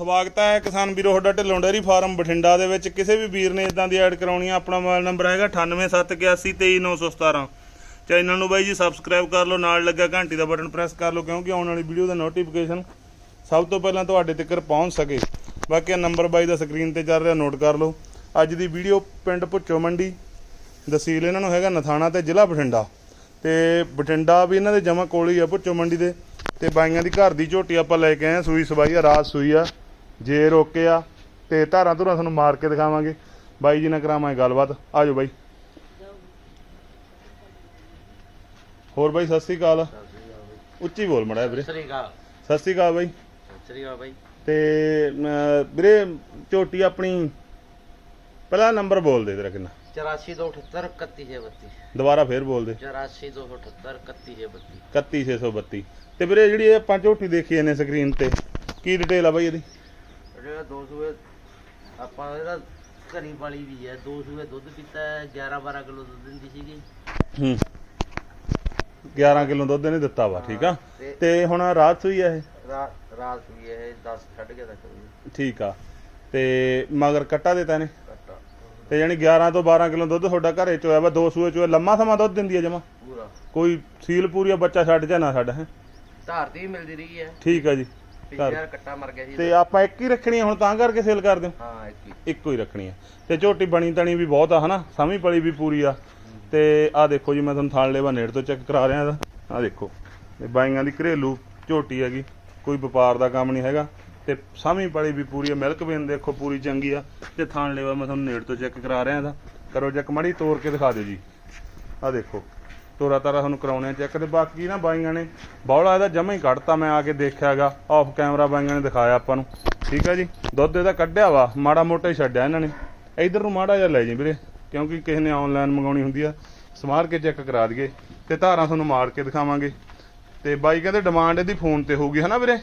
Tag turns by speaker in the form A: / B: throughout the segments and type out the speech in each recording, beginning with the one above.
A: ਸਵਾਗਤ ਹੈ ਕਿਸਾਨ ਵੀਰੋ ਤੁਹਾਡਾ ਢਿੱਲੋਂ ਡੇਅਰੀ ਫਾਰਮ ਬਠਿੰਡਾ ਦੇ ਵਿੱਚ। ਕਿਸੇ ਵੀ ਵੀਰ ਨੇ ਇਦਾਂ ਦੀ ਐਡ ਕਰਾਉਣੀ ਆ, ਆਪਣਾ ਮੋਬਾਈਲ ਨੰਬਰ ਹੈਗਾ 9871823917 ਚੈਨਲ ਨੂੰ ਬਾਈ ਜੀ ਸਬਸਕ੍ਰਾਈਬ ਕਰ ਲਓ, ਨਾਲ ਲੱਗਾ ਘੰਟੀ ਦਾ ਬਟਨ ਪ੍ਰੈਸ ਕਰ ਲਓ, ਕਿਉਂਕਿ ਆਉਣ ਵਾਲੀ ਵੀਡੀਓ ਦਾ ਨੋਟੀਫਿਕੇਸ਼ਨ ਸਭ ਤੋਂ ਪਹਿਲਾਂ ਤੁਹਾਡੇ ਤੱਕ ਪਹੁੰਚ ਸਕੇ। ਬਾਕੀ ਨੰਬਰ ਬਾਈ ਦਾ ਸਕਰੀਨ ਤੇ ਚੱਲ ਰਿਹਾ ਨੋਟ ਕਰ ਲਓ। ਅੱਜ ਦੀ ਵੀਡੀਓ ਪਿੰਡ ਭੁੱਚੋ ਮੰਡੀ ਦਸੀਲ ਇਹਨਾਂ ਨੂੰ ਹੈਗਾ ਨਥਾਣਾ ਤੇ ਜ਼ਿਲ੍ਹਾ ਬਠਿੰਡਾ। ਤੇ ਬਠਿੰਡਾ ਵੀ ਇਹਨਾਂ ਦੇ ਜਮਾ ਕੋਲ ਹੀ ਆ ਭੁੱਚੋ ਮੰਡੀ ਦੇ। ਤੇ ਬਾਈਆਂ ਦੀ ਘਰ ਦੀ ਝੋਟੀ ਆਪਾਂ ਲੈ ਕੇ ਆਏ ਆ, ਸੂਈ ਸਵਾਈ ਆ, ਰਾਤ ਸੂਈ ਆ। ਜੇ ਰੋਕੇ ਆ ਤੇ ਧਾਰਾਂ ਧੁਰਾਂ ਤੁਹਾਨੂੰ ਮਾਰ ਕੇ ਦਿਖਾਵਾਂਗੇ। ਬਾਈ ਜੀ ਨਾਲ ਕਰਾਵਾਂਗੇ ਗੱਲਬਾਤ। ਆਜੋ ਬਾਈ। ਹੋਰ ਬਾਈ ਸਤਿ ਸ੍ਰੀ ਅਕਾਲ। ਉੱਚੀ ਬੋਲ ਮੜਾ ਵੀਰੇ।
B: ਸ੍ਰੀ ਅਕਾਲ।
A: ਸਤਿ ਸ੍ਰੀ ਅਕਾਲ ਬਾਈ।
B: ਸ੍ਰੀ ਅਕਾਲ ਬਾਈ।
A: ਤੇ ਵੀਰੇ ਝੋਟੀ ਆਪਣੀ ਪਹਿਲਾ ਨੰਬਰ ਬੋਲ ਦੇ ਤੇਰਾ ਕਿੰਨਾ?
B: 8428 31632
A: ਦੁਬਾਰਾ ਫੇਰ ਬੋਲ ਦੇ।
B: 8428 31632
A: 31632 ਤੇ ਵੀਰੇ ਜਿਹੜੀ ਇਹ ਆਪਾਂ ਝੋਟੀ ਦੇਖੀ ਇਹਨੇ ਸਕਰੀਨ ਤੇ ਕੀ ਡਿਟੇਲ ਆ ਬਾਈ ਇਹਦੀ?
B: ਜਿਹੜਾ ਦੋ ਸੂਏ ਆਪਾਂ ਇਹਦਾ ਘਰੀ ਵਾਲੀ ਵੀ ਹੈ। ਦੋ ਸੂਏ ਦੁੱਧ ਪੀਤਾ ਹੈ 11 12 ਕਿਲੋ ਦੁੱਧ ਦਿੰਦੀ ਸੀਗੀ।
A: ਹੂੰ। 11 ਕਿਲੋ ਦੁੱਧ ਇਹਨੇ ਦਿੱਤਾ ਵਾ ਠੀਕ ਆ?
B: ਤੇ
A: ਤੇ ਹੁਣ ਰਾਤ ਹੋਈ ਆ ਇਹ?
B: ਰਾਤ ਰਾਤ ਵੀ ਇਹ 10 ਛੱਡ ਕੇ ਤੱਕ ਵੀ।
A: ਠੀਕ ਆ। ਤੇ ਮਗਰ ਕੱਟਾ ਦਿੱਤਾ ਇਹਨੇ?
B: ਕੱਟਾ।
A: ਤੇ ਯਾਨੀ 11 ਤੋਂ 12 ਕਿਲੋ ਦੁੱਧ ਤੁਹਾਡਾ ਘਰੇ ਚ ਹੋਇਆ ਵਾ ਦੋ ਸੂਏ ਚ ਹੋਇਆ। ਲੰਮਾ ਸਮਾਂ ਦੁੱਧ ਦਿੰਦੀ ਆ ਜਮਾ?
B: ਪੂਰਾ।
A: ਕੋਈ ਸੀਲ ਪੂਰੀ ਆ ਬੱਚਾ ਛੱਡ ਜਾਂ ਨਾ ਛੱਡ ਹੈ
B: ਧਾਰਤੀ ਵੀ ਮਿਲਦੀ ਰਹੀ ਹੈ।
A: ਠੀਕ ਆ ਜੀ।
B: ਕੱਟਾ ਮਰ ਗਿਆ ਸੀ
A: ਤੇ ਆਪਾਂ ਇੱਕ ਹੀ ਰੱਖਣੀ ਆ ਹੁਣ ਤਾਂ ਕਰਕੇ ਸੇਲ ਕਰ ਦਿਓ।
B: ਹਾਂ ਇੱਕ ਹੀ।
A: ਇੱਕੋ ਹੀ ਰੱਖਣੀ ਆ। ਤੇ ਝੋਟੀ ਬਣੀ ਤਣੀ ਵੀ ਬਹੁਤ ਆ ਹਨਾ? ਸਮੀ ਪਲੀ ਵੀ ਪੂਰੀ ਆ। ਤੇ ਆ ਦੇਖੋ ਜੀ ਮੈਂ ਤੁਹਾਨੂੰ ਥਾਲ ਲੇਵਾ ਨੇੜ ਤੋਂ ਚੈੱਕ ਕਰਾ ਰਿਹਾ ਇਹਦਾ। ਆ ਦੇਖੋ ਇਹ ਬਾਈਆਂ ਦੀ ਘਰੇਲੂ ਝੋਟੀ ਹੈਗੀ। ਕੋਈ ਵਪਾਰ ਦਾ ਕੰਮ ਨਹੀਂ ਹੈਗਾ। ਤੇ ਸਮੀ ਪਲੀ ਵੀ ਪੂਰੀ ਆ ਮਿਲਕ ਵੇਨ ਦੇਖੋ ਪੂਰੀ ਚੰਗੀ ਆ। ਤੇ ਥਾਲ ਲੇਵਾ ਮੈਂ ਤੁਹਾਨੂੰ ਨੇੜ ਤੋਂ ਚੈੱਕ ਕਰਾ ਰਿਹਾ ਇਹਦਾ। ਕਰੋ ਚੈੱਕ ਮੜੀ ਤੋੜ ਕੇ ਦਿਖਾ ਦਿਓ ਜੀ। ਆ ਦੇਖੋ ਤੋਰਾ ਤਾਰਾ ਤੁਹਾਨੂੰ ਕਰਾਉਣੇ ਚੈੱਕ ਤੇ ਬਾਕੀ ਨਾ ਬਾਈਆਂ ਨੇ ਬੌਲਾ ਇਹਦਾ ਜਮਾ ਹੀ ਕੱਢਤਾ ਮੈਂ ਆ ਕੇ ਦੇਖਿਆਗਾ। ਆਫ ਕੈਮਰਾ ਬਾਈਆਂ ਨੇ ਦਿਖਾਇਆ ਆਪਾਂ ਨੂੰ। ਠੀਕ ਆ ਜੀ? ਦੁੱਧ ਇਹਦਾ ਕੱਢਿਆ ਵਾ, ਮਾੜਾ ਮੋਟਾ ਹੀ ਛੱਡਿਆ ਇਹਨਾਂ ਨੇ। ਇਧਰ ਨੂੰ ਮਾੜਾ ਜਿਹਾ ਲੈ ਜੀ ਵੀਰੇ, ਕਿਉਂਕਿ ਕਿਸੇ ਨੇ ਆਨਲਾਈਨ ਮੰਗਾਉਣੀ ਹੁੰਦੀ ਆ। ਸਮਾਰ ਕੇ ਚੈੱਕ ਕਰਾ ਦਈਏ ਤੇ ਧਾਰਾਂ ਤੁਹਾਨੂੰ ਮਾਰ ਕੇ ਦਿਖਾਵਾਂਗੇ। ਤੇ ਬਾਈ ਕਹਿੰਦੇ ਡਿਮਾਂਡ ਇਹਦੀ ਫੋਨ ਤੇ ਹੋਊਗੀ, ਹਨਾ ਵੀਰੇ?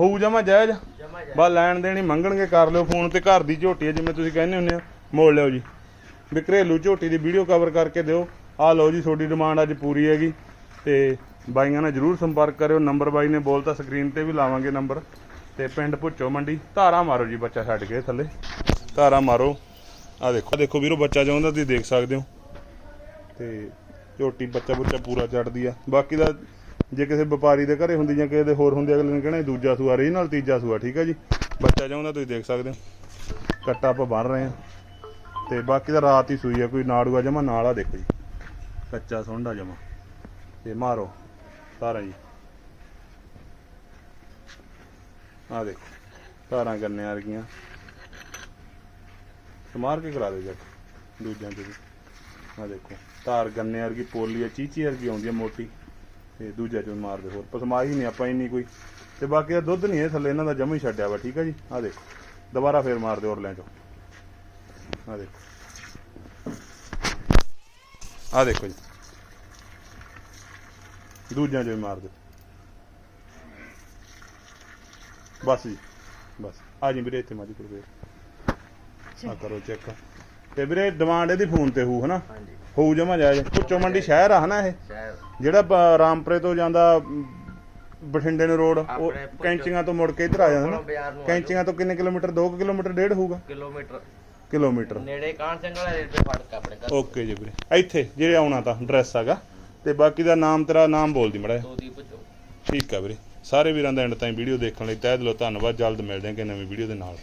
A: ਹੋਊ ਜਮਾ ਜਾਇਜ਼?
B: ਜਮਾ
A: ਬਸ ਲੈਣ ਦੇਣੀ ਮੰਗਣਗੇ, ਕਰ ਲਿਓ ਫੋਨ ਤੇ ਘਰ ਦੀ ਝੋਟੀ ਹੈ ਜਿਵੇਂ ਤੁਸੀਂ ਕਹਿੰਦੇ ਹੁੰਦੇ ਹੋ। ਮੋੜ ਲਿਓ ਜੀ। ਵੀ ਘਰੇਲੂ ਝੋਟੀ ਦੀ ਵੀਡੀਓ ਕਵਰ ਕਰਕੇ ਦਿਓ। ਆ ਲਓ ਜੀ, ਤੁਹਾਡੀ ਡਿਮਾਂਡ ਅੱਜ ਪੂਰੀ ਹੈਗੀ ਤੇ ਬਾਈਆਂ ਨਾਲ ਜਰੂਰ ਸੰਪਰਕ ਕਰਿਓ। ਨੰਬਰ ਬਾਈ ਨੇ ਬੋਲਤਾ ਸਕਰੀਨ ਤੇ ਵੀ ਲਾਵਾਂਗੇ ਨੰਬਰ ਤੇ ਪਿੰਡ ਭੁੱਚੋ ਮੰਡੀ, ਧਾਰਾ ਮਾਰੋ ਜੀ ਬੱਚਾ ਛੱਡ ਕੇ ਥੱਲੇ। ਧਾਰਾ ਮਾਰੋ। ਆ ਦੇਖੋ ਦੇਖੋ ਵੀਰੋ, ਬੱਚਾ ਚਾਹੁੰਦਾ ਤੁਸੀਂ ਦੇਖ ਸਕਦੇ ਹੋ। ਤੇ ਝੋਟੀ, ਬੱਚਾ ਬੁੱਚਾ ਪੂਰਾ ਚੜਦੀ ਆ। ਬਾਕੀ ਦਾ ਜੇ ਕਿਸੇ ਵਪਾਰੀ ਦੇ ਘਰੇ ਹੁੰਦੀ ਜਾਂ ਕਿਸੇ ਦੇ ਹੋਰ ਹੁੰਦੇ, ਅਗਲੇ ਨੇ ਕਹਿਣਾ ਦੂਜਾ ਸੂਆ ਰਹੀ ਨਾਲ ਤੀਜਾ ਸੂਆ, ਠੀਕ ਆ ਜੀ? ਬੱਚਾ ਚਾਹੁੰਦਾ ਤੁਸੀਂ ਦੇਖ ਸਕਦੇ ਹੋ। ਕੱਟਾ ਆਪਾਂ ਬੰਨ ਰਹੇ ਆ ਤੇ ਬਾਕੀ ਦਾ ਰਾਤ ਹੀ ਸੂਈ ਆ, ਕੋਈ ਨਾੜੂਆ ਜਮਾ ਨਾਲ ਆ ਦੇਖੋ ਜੀ। ਕੱਚਾ ਸੁੰਡਾ ਜਮਾ। ਤੇ ਮਾਰੋ ਸਾਰਾ ਜੀ। ਆ ਦੇਖੋ ਧਾਰਾਂ ਗੰਨੇ ਵਰਗੀਆਂ। ਸਮਾਰ ਕੇ ਕਰਾ ਦੇ ਜਾ ਦੂਜਿਆਂ ਤੇ ਵੀ। ਆ ਦੇਖੋ ਧਾਰ ਗੰਨੇ ਵਰਗੀ, ਪੋਲੀ ਆ, ਚੀਚੀ ਵਰਗੀ ਆਉਂਦੀ ਆ, ਮੋਟੀ। ਤੇ ਦੂਜਾ ਚੋਂ ਮਾਰ ਦੇ ਹੋਰ। ਪਸਮਾਈ ਨਹੀਂ ਆਪਾਂ ਇੰਨੀ ਕੋਈ। ਤੇ ਬਾਕੀ ਦਾ ਦੁੱਧ ਨਹੀਂ, ਇਹ ਥੱਲੇ ਇਹਨਾਂ ਦਾ ਜਮਾ ਹੀ ਛੱਡਿਆ ਵਾ, ਠੀਕ ਆ ਜੀ? ਆ ਦੇਖੋ, ਦੁਬਾਰਾ ਫੇਰ ਮਾਰ ਦਿਓ ਔਰਲਿਆਂ ਚੋਂ। ਆ ਦੇਖੋ। ਆ ਦੇਖੋ ਜੀ। ਦੂਜਿਆਂ ਹੀ ਮਾਰ ਦਿਓ। ਬਸ ਜੀ ਬਸ। ਆ ਜੀ ਵੀਰੇ ਇੱਥੇ ਮਾਜੀ ਕੋਲ ਆ ਕਰੋ ਚੈੱਕ। ਤੇ ਵੀਰੇ ਡਿਮਾਂਡ ਇਹਦੀ ਫੋਨ ਤੇ ਹੋਊ ਹਨਾ? ਹੋਊ ਜਮਾ ਜਾਇਜ਼। ਪੁੱਚੋ ਮੰਡੀ ਸ਼ਹਿਰ ਆ ਹਨਾ ਇਹ? ਜਿਹੜਾ ਰਾਮਪੁਰੇ ਤੋਂ ਜਾਂਦਾ ਬਠਿੰਡੇ ਨੂੰ ਰੋਡ ਉਹ ਕੈਂਚੀਆਂ ਤੋਂ ਮੁੜ ਕੇ ਇੱਧਰ ਆ ਜਾਂਦਾ ਨਾ ਕੈਂਚੀਆਂ ਤੋਂ ਕਿੰਨੇ ਕਿਲੋਮੀਟਰ? 2 ਕਿਲੋਮੀਟਰ ਡੇਢ ਹੋਊਗਾ?
B: ਕਿਲੋਮੀਟਰ।
A: ਕਿਲੋਮੀਟਰ।
B: ਨੇੜੇ ਕਾਂਨ ਸਿੰਘ ਵਾਲਾ ਰੇਟ ਤੇ ਫੜਕ ਆਪਣੇ ਘਰ।
A: ਓਕੇ ਜੀ ਵੀਰੇ। ਇੱਥੇ ਜਿਹੜੇ ਆਉਣਾ ਤਾਂ ਐਡਰੈਸ ਹੈਗਾ। ਤੇ ਬਾਕੀ ਦਾ ਨਾਮ ਤੇਰਾ ਨਾਮ ਬੋਲਦੀ ਮੜਾ।
B: ਦੋ ਦੀ ਪੁੱਛੋ
A: ਠੀਕ ਆ ਵੀਰੇ। ਸਾਰੇ ਵੀਰਾਂ ਦਾ ਐਂਡ ਤਾਈਂ ਵੀਡੀਓ ਦੇਖਣ ਲਈ ਤਹਿ ਦਿਲੋਂ ਧੰਨਵਾਦ। ਜਲਦ ਮਿਲਦੇ ਹਾਂ ਕਿ ਨਵੀਂ ਵੀਡੀਓ ਦੇ ਨਾਲ।